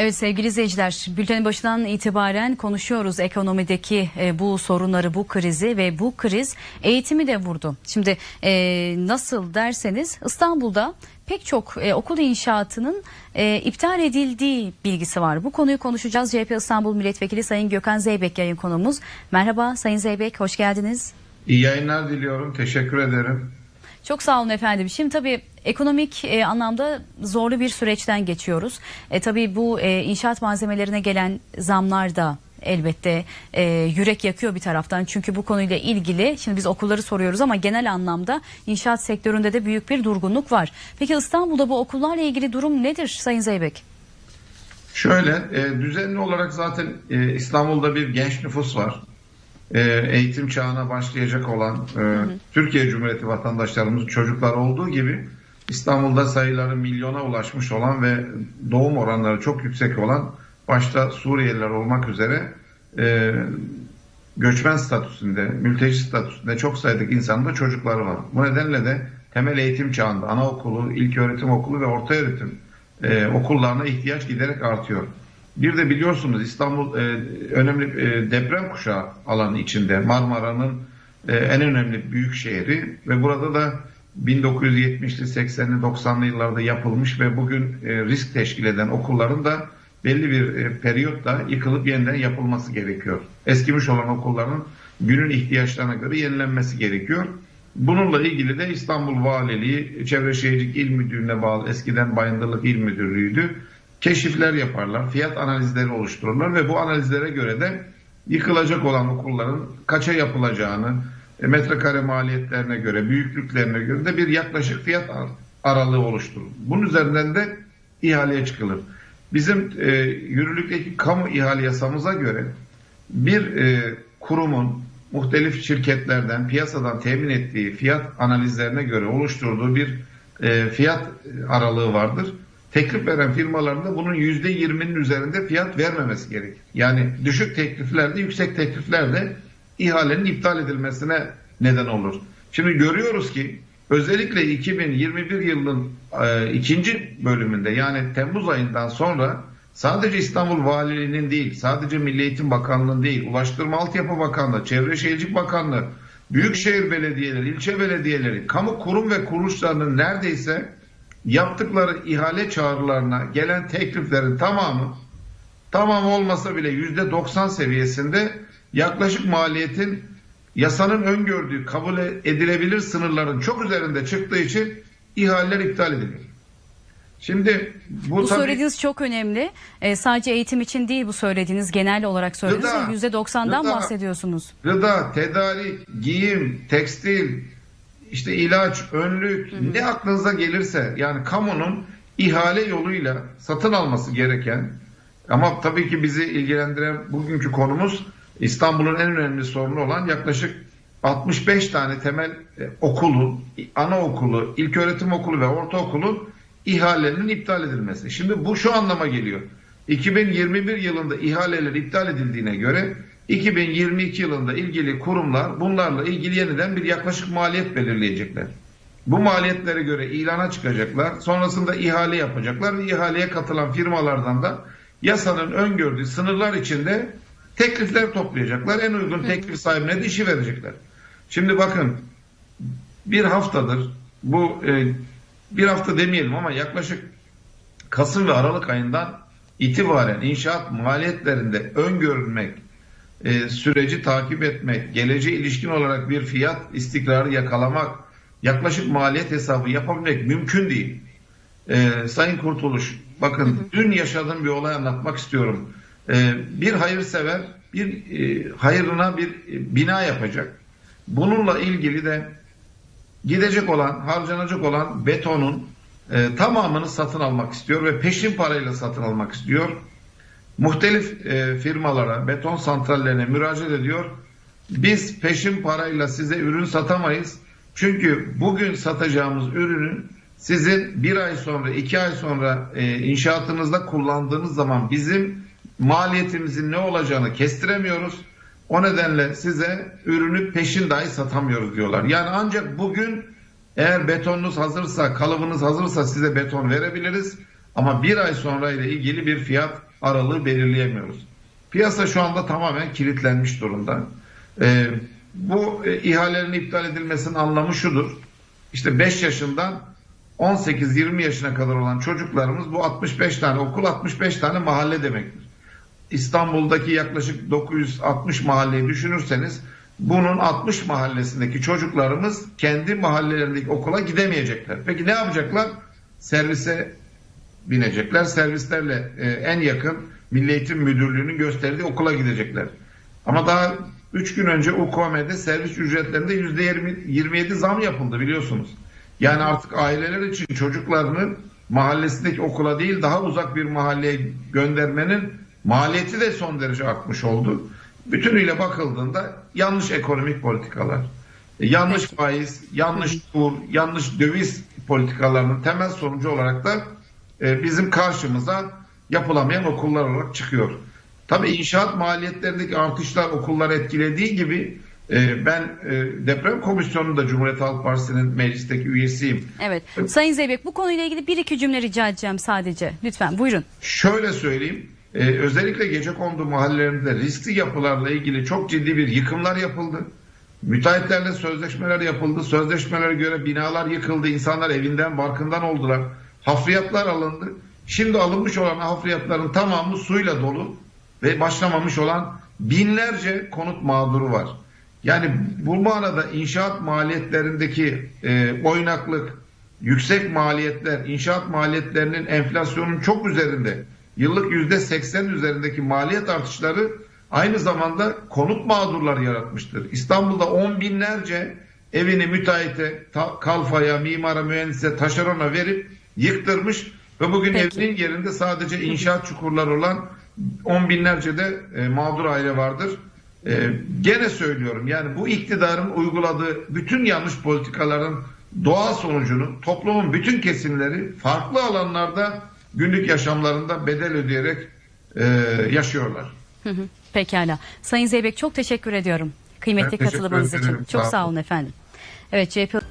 Evet sevgili izleyiciler, bültenin başından itibaren konuşuyoruz ekonomideki e, bu sorunları, bu krizi ve bu kriz eğitimi de vurdu. Şimdi e, nasıl derseniz İstanbul'da pek çok e, okul inşaatının e, iptal edildiği bilgisi var. Bu konuyu konuşacağız. CHP İstanbul Milletvekili Sayın Gökhan Zeybek yayın konumuz. Merhaba Sayın Zeybek, hoş geldiniz. İyi yayınlar diliyorum. Teşekkür ederim. Çok sağ olun efendim. Şimdi tabii ekonomik e, anlamda zorlu bir süreçten geçiyoruz. E, tabii bu e, inşaat malzemelerine gelen zamlar da elbette e, yürek yakıyor bir taraftan. Çünkü bu konuyla ilgili şimdi biz okulları soruyoruz ama genel anlamda inşaat sektöründe de büyük bir durgunluk var. Peki İstanbul'da bu okullarla ilgili durum nedir Sayın Zeybek? Şöyle e, düzenli olarak zaten e, İstanbul'da bir genç nüfus var. E, eğitim çağına başlayacak olan e, Türkiye Cumhuriyeti vatandaşlarımız çocuklar olduğu gibi İstanbul'da sayıları milyona ulaşmış olan ve doğum oranları çok yüksek olan başta Suriyeliler olmak üzere e, göçmen statüsünde, mülteci statüsünde çok sayıdaki insanın da çocukları var. Bu nedenle de temel eğitim çağında anaokulu, ilköğretim okulu ve orta öğretim e, okullarına ihtiyaç giderek artıyor. Bir de biliyorsunuz İstanbul e, önemli e, deprem kuşağı alanı içinde Marmara'nın e, en önemli büyük şehri ve burada da 1970'li 80'li 90'lı yıllarda yapılmış ve bugün e, risk teşkil eden okulların da belli bir e, periyotta yıkılıp yeniden yapılması gerekiyor. Eskimiş olan okulların günün ihtiyaçlarına göre yenilenmesi gerekiyor. Bununla ilgili de İstanbul Valiliği, Çevre Şehircilik İl Müdürlüğü'ne bağlı eskiden Bayındırlık İl Müdürlüğü'ydü. Keşifler yaparlar, fiyat analizleri oluştururlar ve bu analizlere göre de yıkılacak olan okulların kaça yapılacağını, e, metrekare maliyetlerine göre, büyüklüklerine göre de bir yaklaşık fiyat aralığı oluşturur. Bunun üzerinden de ihaleye çıkılır. Bizim e, yürürlükteki kamu ihale yasamıza göre bir e, kurumun muhtelif şirketlerden, piyasadan temin ettiği fiyat analizlerine göre oluşturduğu bir e, fiyat aralığı vardır. Teklif veren firmaların da bunun %20'nin üzerinde fiyat vermemesi gerekir. Yani düşük tekliflerde, yüksek tekliflerde ihalenin iptal edilmesine neden olur. Şimdi görüyoruz ki özellikle 2021 yılının e, ikinci bölümünde yani Temmuz ayından sonra sadece İstanbul Valiliği'nin değil, sadece Milli Eğitim Bakanlığı'nın değil, Ulaştırma Altyapı Bakanlığı, Çevre Şehircilik Bakanlığı, Büyükşehir Belediyeleri, ilçe belediyeleri, kamu kurum ve kuruluşlarının neredeyse yaptıkları ihale çağrılarına gelen tekliflerin tamamı tamam olmasa bile yüzde 90 seviyesinde yaklaşık maliyetin yasanın öngördüğü kabul edilebilir sınırların çok üzerinde çıktığı için ihaleler iptal ediliyor. Şimdi bu, Bu tabii, söylediğiniz çok önemli. Ee, sadece eğitim için değil bu söylediğiniz genel olarak söylediğiniz yüzde 90'dan gıda. bahsediyorsunuz. gıda, tedarik, giyim, tekstil, işte ilaç, önlük ne aklınıza gelirse yani kamunun ihale yoluyla satın alması gereken ama tabii ki bizi ilgilendiren bugünkü konumuz İstanbul'un en önemli sorunu olan yaklaşık 65 tane temel e, okulun, anaokulu, ilköğretim okulu ve ortaokulu ihalelerinin iptal edilmesi. Şimdi bu şu anlama geliyor. 2021 yılında ihaleler iptal edildiğine göre 2022 yılında ilgili kurumlar bunlarla ilgili yeniden bir yaklaşık maliyet belirleyecekler. Bu maliyetlere göre ilana çıkacaklar. Sonrasında ihale yapacaklar ve ihaleye katılan firmalardan da yasanın öngördüğü sınırlar içinde teklifler toplayacaklar. En uygun teklif sahibine de işi verecekler. Şimdi bakın bir haftadır bu e, bir hafta demeyelim ama yaklaşık Kasım ve Aralık ayından itibaren inşaat maliyetlerinde öngörülmek, e, süreci takip etmek, geleceğe ilişkin olarak bir fiyat istikrarı yakalamak, yaklaşık maliyet hesabı yapabilmek mümkün değil. E, Sayın Kurtuluş, bakın dün yaşadığım bir olay anlatmak istiyorum. E, bir hayırsever bir e, hayırına bir e, bina yapacak. Bununla ilgili de gidecek olan, harcanacak olan betonun e, tamamını satın almak istiyor ve peşin parayla satın almak istiyor. Muhtelif e, firmalara, beton santrallerine müracaat ediyor. Biz peşin parayla size ürün satamayız. Çünkü bugün satacağımız ürünün sizin bir ay sonra, iki ay sonra e, inşaatınızda kullandığınız zaman bizim maliyetimizin ne olacağını kestiremiyoruz. O nedenle size ürünü peşin dahi satamıyoruz diyorlar. Yani ancak bugün eğer betonunuz hazırsa, kalıbınız hazırsa size beton verebiliriz. Ama bir ay sonra ile ilgili bir fiyat aralığı belirleyemiyoruz. Piyasa şu anda tamamen kilitlenmiş durumda. Ee, bu e, ihalelerin iptal edilmesinin anlamı şudur. İşte 5 yaşından 18-20 yaşına kadar olan çocuklarımız bu 65 tane okul 65 tane mahalle demektir. İstanbul'daki yaklaşık 960 mahalleyi düşünürseniz bunun 60 mahallesindeki çocuklarımız kendi mahallelerindeki okula gidemeyecekler. Peki ne yapacaklar? Servise binecekler. Servislerle e, en yakın Milli Eğitim Müdürlüğü'nün gösterdiği okula gidecekler. Ama daha 3 gün önce UKM'de servis ücretlerinde %20, 27 zam yapıldı biliyorsunuz. Yani artık aileler için çocuklarını mahallesindeki okula değil daha uzak bir mahalleye göndermenin maliyeti de son derece artmış oldu. Bütünüyle bakıldığında yanlış ekonomik politikalar, e, yanlış faiz, yanlış kur, yanlış döviz politikalarının temel sonucu olarak da e, bizim karşımıza yapılamayan okullar olarak çıkıyor. Tabii inşaat maliyetlerindeki artışlar okulları etkilediği gibi e, ben e, deprem komisyonunda Cumhuriyet Halk Partisi'nin meclisteki üyesiyim. Evet. Sayın Zeybek bu konuyla ilgili bir iki cümle rica edeceğim sadece. Lütfen buyurun. Şöyle söyleyeyim. e, özellikle gece kondu mahallelerinde riskli yapılarla ilgili çok ciddi bir yıkımlar yapıldı. Müteahhitlerle sözleşmeler yapıldı. Sözleşmelere göre binalar yıkıldı. İnsanlar evinden barkından oldular. Hafriyatlar alındı. Şimdi alınmış olan hafriyatların tamamı suyla dolu ve başlamamış olan binlerce konut mağduru var. Yani bu manada inşaat maliyetlerindeki e, oynaklık, yüksek maliyetler, inşaat maliyetlerinin enflasyonun çok üzerinde, yıllık yüzde seksen üzerindeki maliyet artışları aynı zamanda konut mağdurları yaratmıştır. İstanbul'da on binlerce evini müteahhite, ta- kalfaya, mimara, mühendise, taşerona verip yıktırmış ve bugün Peki. evinin yerinde sadece inşaat çukurları olan on binlerce de e, mağdur aile vardır. E, gene söylüyorum yani bu iktidarın uyguladığı bütün yanlış politikaların doğal sonucunu toplumun bütün kesimleri farklı alanlarda günlük yaşamlarında bedel ödeyerek e, yaşıyorlar. Hı hı. Pekala. Sayın Zeybek çok teşekkür ediyorum. Kıymetli teşekkür katılımınız için. ederim. Çok Sağ olun efendim. Evet CHP